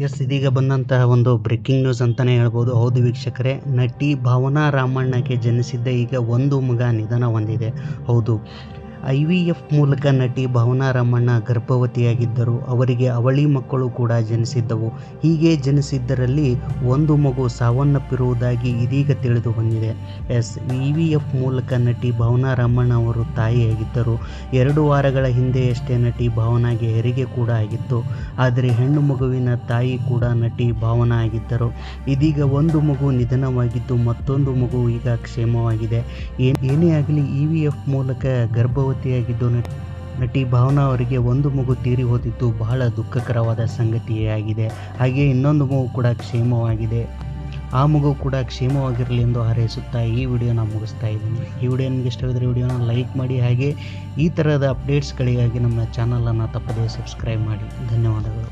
S, ಇದೀಗ ಬಂದಂತಹ ಒಂದು ಬ್ರೇಕಿಂಗ್ ನ್ಯೂಸ್ ಅಂತಲೇ ಹೇಳ್ಬೋದು. ಹೌದು ವೀಕ್ಷಕರೇ, ನಟಿ ಭಾವನಾ ರಾಮಣ್ಣಗೆ ಜನಿಸಿದ್ದ ಈಗ ಒಂದು ಮಗ ನಿಧನ ಹೊಂದಿದೆ. ಹೌದು. ಐ ವಿ ಎಫ್ ಮೂಲಕ ನಟಿ ಭಾವನಾ ರಮಣ್ಣ ಗರ್ಭವತಿಯಾಗಿದ್ದರು. ಅವರಿಗೆ ಅವಳಿ ಮಕ್ಕಳು ಕೂಡ ಜನಿಸಿದ್ದವು. ಹೀಗೆ ಜನಿಸಿದ್ದರಲ್ಲಿ ಒಂದು ಮಗು ಸಾವನ್ನಪ್ಪಿರುವುದಾಗಿ ಇದೀಗ ತಿಳಿದು ಬಂದಿದೆ ಎಸ್ ಇ ವಿ ಎಫ್ ಮೂಲಕ ನಟಿ ಭಾವನಾ ರಾಮಣ್ಣ ಅವರು ತಾಯಿಯಾಗಿದ್ದರು. ಎರಡು ವಾರಗಳ ಹಿಂದೆಯಷ್ಟೇ ನಟಿ ಭಾವನಾಗೆ ಹೆರಿಗೆ ಕೂಡ ಆಗಿತ್ತು. ಆದರೆ ಹೆಣ್ಣು ಮಗುವಿನ ತಾಯಿ ಕೂಡ ನಟಿ ಭಾವನಾ ಆಗಿದ್ದರು. ಇದೀಗ ಒಂದು ಮಗು ನಿಧನವಾಗಿದ್ದು ಮತ್ತೊಂದು ಮಗು ಈಗ ಕ್ಷೇಮವಾಗಿದೆ. ಏನ್- ಆಗಲಿ ಇ ವಿ ಎಫ್ ಮೂಲಕ ಗರ್ಭವತಿಯಾಗಿದ್ದು ನಟಿ ಭಾವನಾ ಅವರಿಗೆ ಒಂದು ಮಗು ತೀರಿ ಹೋದಿದ್ದು ಬಹಳ ದುಃಖಕರವಾದ ಸಂಗತಿಯೇ ಆಗಿದೆ ಹಾಗೆ ಇನ್ನೊಂದು ಮಗು ಕೂಡ ಕ್ಷೇಮವಾಗಿದೆ. ಆ ಮಗು ಕೂಡ ಕ್ಷೇಮವಾಗಿರಲಿ ಎಂದು ಹಾರೈಸುತ್ತಾ ಈ ವಿಡಿಯೋನ ಮುಗಿಸ್ತಾ ಇದ್ದೀನಿ. ಈ ವಿಡಿಯೋ ನಿಮಗೆ ಇಷ್ಟವಿದ್ದರೆ ವಿಡಿಯೋನ ಲೈಕ್ ಮಾಡಿ ಹಾಗೆ ಈ ಥರದ ಅಪ್ಡೇಟ್ಸ್ಗಳಿಗಾಗಿ ನಮ್ಮ ಚಾನಲನ್ನು ತಪ್ಪದೇ ಸಬ್ಸ್ಕ್ರೈಬ್ ಮಾಡಿ. ಧನ್ಯವಾದಗಳು.